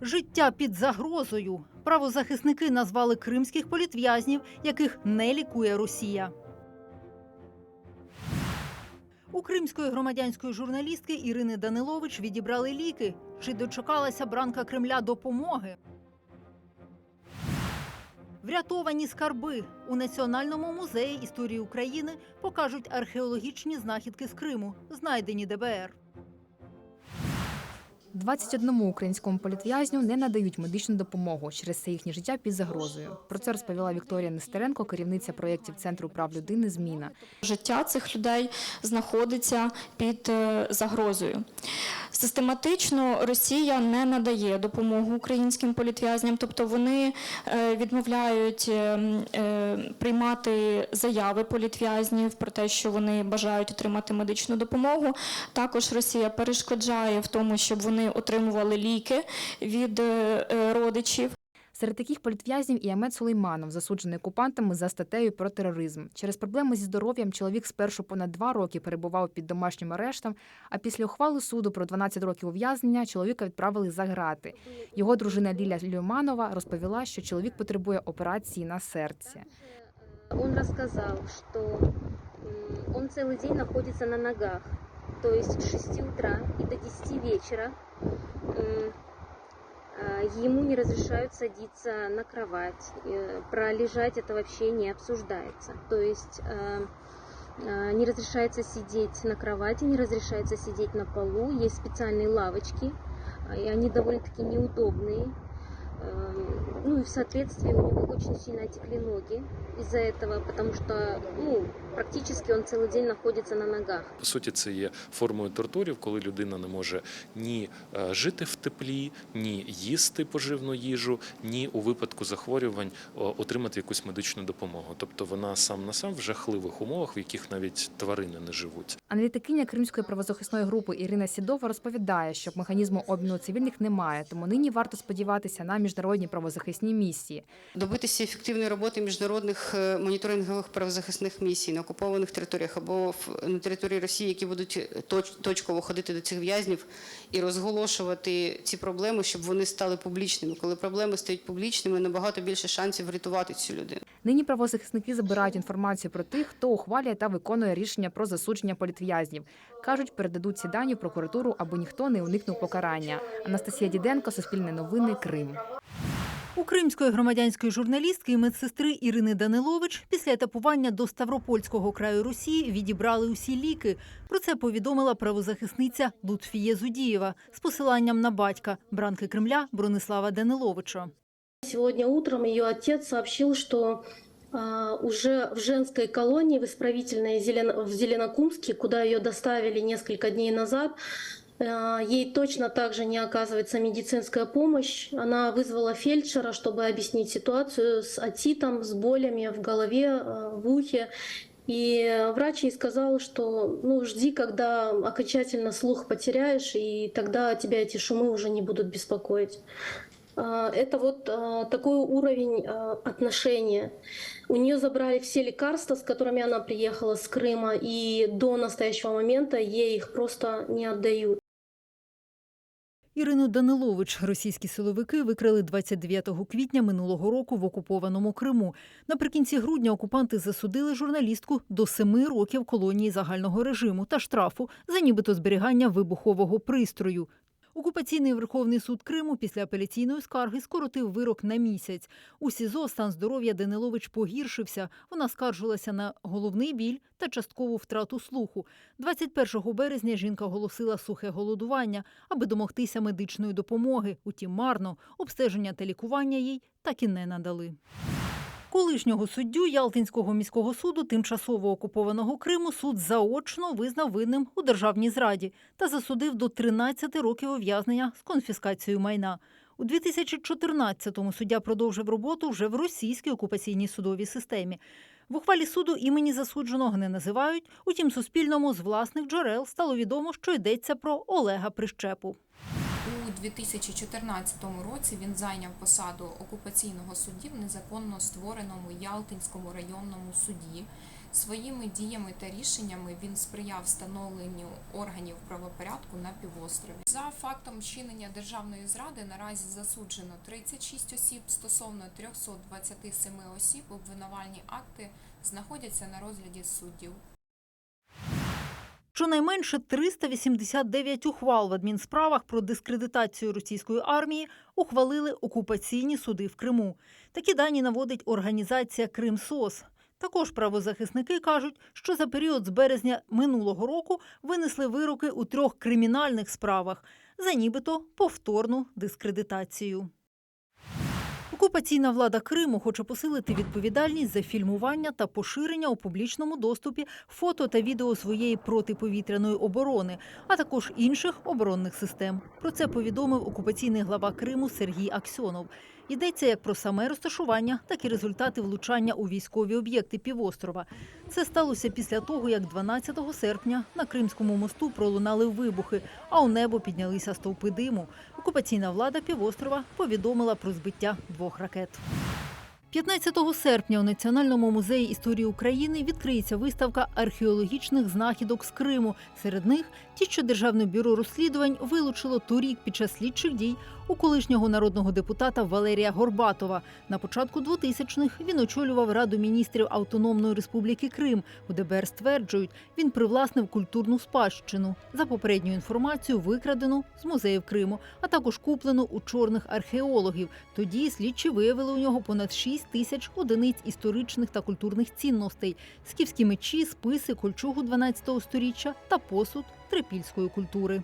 Життя під загрозою. Правозахисники назвали кримських політв'язнів, яких не лікує Росія. У кримської громадянської журналістки Ірини Данилович відібрали ліки. Чи дочекалася бранка Кремля допомоги? Врятовані скарби у Національному музеї історії України покажуть археологічні знахідки з Криму, знайдені ДБР. 21 українському політв'язню не надають медичну допомогу. Через це їхнє життя під загрозою. Про це розповіла Вікторія Нестеренко, керівниця проєктів Центру прав людини Зміна. життя цих людей знаходиться під е, загрозою. Систематично Росія не надає допомогу українським політв'язням, тобто вони е, відмовляють е, м, е, приймати заяви політв'язнів про те, що вони бажають отримати медичну допомогу. Також Росія перешкоджає в тому, щоб вони отримували ліки від е, родичів. Серед таких політв'язнів і Амет Сулейманов, засуджений окупантами за статтею про тероризм. Через проблеми зі здоров'ям чоловік спершу понад два роки перебував під домашнім арештом, а після ухвали суду про 12 років ув'язнення чоловіка відправили за грати. Його дружина Ліля Люманова розповіла, що чоловік потребує операції на серці. Он что м, он целый день находится на ногах, то есть с 6 утра и до 10 вечера м, а, ему не разрешают садиться на кровать, пролежать это вообще не обсуждается. То есть э, э, не разрешается сидеть на кровати, не разрешается сидеть на полу, есть специальные лавочки, а, и они довольно-таки неудобные. Эм, Ну и в соответствии у него очень сильно отекли ноги из-за этого, потому что ну, практически он целый день находится на ногах. По суті, це є формою тортурів, коли людина не може ні е, жити в теплі, ні їсти поживну їжу, ні у випадку захворювань о, отримати якусь медичну допомогу. Тобто вона сам на сам в жахливих умовах, в яких навіть тварини не живуть. Аналітикиня Кримської правозахисної групи Ірина Сідова розповідає, що механізму обміну цивільних немає, тому нині варто сподіватися на міжнародні правозахисні місії. добитися ефективної роботи міжнародних е, моніторингових правозахисних місій на окупованих територіях або на території Росії, які будуть точ- точково ходити до цих в'язнів і розголошувати ці проблеми, щоб вони стали публічними. Коли проблеми стають публічними, набагато більше шансів врятувати цю людину. Нині правозахисники забирають інформацію про тих, хто ухвалює та виконує рішення про засудження політв'язнів. Кажуть, передадуть ці дані в прокуратуру, аби ніхто не уникнув покарання. Анастасія Діденко, Суспільне новини, Крим. У кримської громадянської журналістки і медсестри Ірини Данилович після етапування до Ставропольського краю Росії відібрали усі ліки. Про це повідомила правозахисниця Лутфія Зудієва з посиланням на батька бранки Кремля Бронислава Даниловича. Сегодня утром ее отец сообщил, что а, уже в женской колонии в исправительной Зелен- в Зеленокумске, куда ее доставили несколько дней назад, а, ей точно так же не оказывается медицинская помощь. Она вызвала фельдшера, чтобы объяснить ситуацию с отитом, с болями в голове, а, в ухе. И врач ей сказал, что ну, жди, когда окончательно слух потеряешь, и тогда тебя эти шумы уже не будут беспокоить. А, Это вот а, такой уровень а, отношения. У нее забрали все лекарства, с которыми она приехала с Крыма, и до настоящего момента ей их просто не отдают. Ірину Данилович російські силовики викрили 29 квітня минулого року в окупованому Криму. Наприкінці грудня окупанти засудили журналістку до семи років колонії загального режиму та штрафу за нібито зберігання вибухового пристрою. Окупаційний Верховний суд Криму після апеляційної скарги скоротив вирок на місяць. У СІЗО стан здоров'я Данилович погіршився. Вона скаржилася на головний біль та часткову втрату слуху. 21 березня жінка оголосила сухе голодування, аби домогтися медичної допомоги. Утім, марно обстеження та лікування їй так і не надали. Колишнього суддю Ялтинського міського суду тимчасово окупованого Криму суд заочно визнав винним у державній зраді та засудив до 13 років ув'язнення з конфіскацією майна. У 2014-му суддя продовжив роботу вже в російській окупаційній судовій системі. В ухвалі суду імені засудженого не називають. Утім, Суспільному з власних джерел стало відомо, що йдеться про Олега Прищепу. У 2014 році він зайняв посаду окупаційного судді в незаконно створеному Ялтинському районному суді. Своїми діями та рішеннями він сприяв встановленню органів правопорядку на півострові. За фактом вчинення державної зради наразі засуджено 36 осіб стосовно 327 осіб. Обвинувальні акти знаходяться на розгляді суддів. Щонайменше 389 ухвал в адмінсправах про дискредитацію російської армії ухвалили окупаційні суди в Криму. Такі дані наводить організація Кримсос. Також правозахисники кажуть, що за період з березня минулого року винесли вироки у трьох кримінальних справах за нібито повторну дискредитацію. Окупаційна влада Криму хоче посилити відповідальність за фільмування та поширення у публічному доступі фото та відео своєї протиповітряної оборони, а також інших оборонних систем. Про це повідомив окупаційний глава Криму Сергій Аксьонов. Йдеться як про саме розташування, так і результати влучання у військові об'єкти півострова. Це сталося після того, як 12 серпня на Кримському мосту пролунали вибухи, а у небо піднялися стовпи диму. Окупаційна влада півострова повідомила про збиття двох ракет. 15 серпня у Національному музеї історії України відкриється виставка археологічних знахідок з Криму. Серед них ті, що Державне бюро розслідувань вилучило торік під час слідчих дій у колишнього народного депутата Валерія Горбатова. На початку 2000-х він очолював Раду міністрів Автономної Республіки Крим. У ДБР стверджують, він привласнив культурну спадщину. За попередньою інформацією, викрадену з музеїв Криму, а також куплену у чорних археологів. Тоді слідчі виявили у нього понад 6 тисяч одиниць історичних та культурних цінностей, скіфські мечі, списи, кольчугу 12 століття та посуд трипільської культури.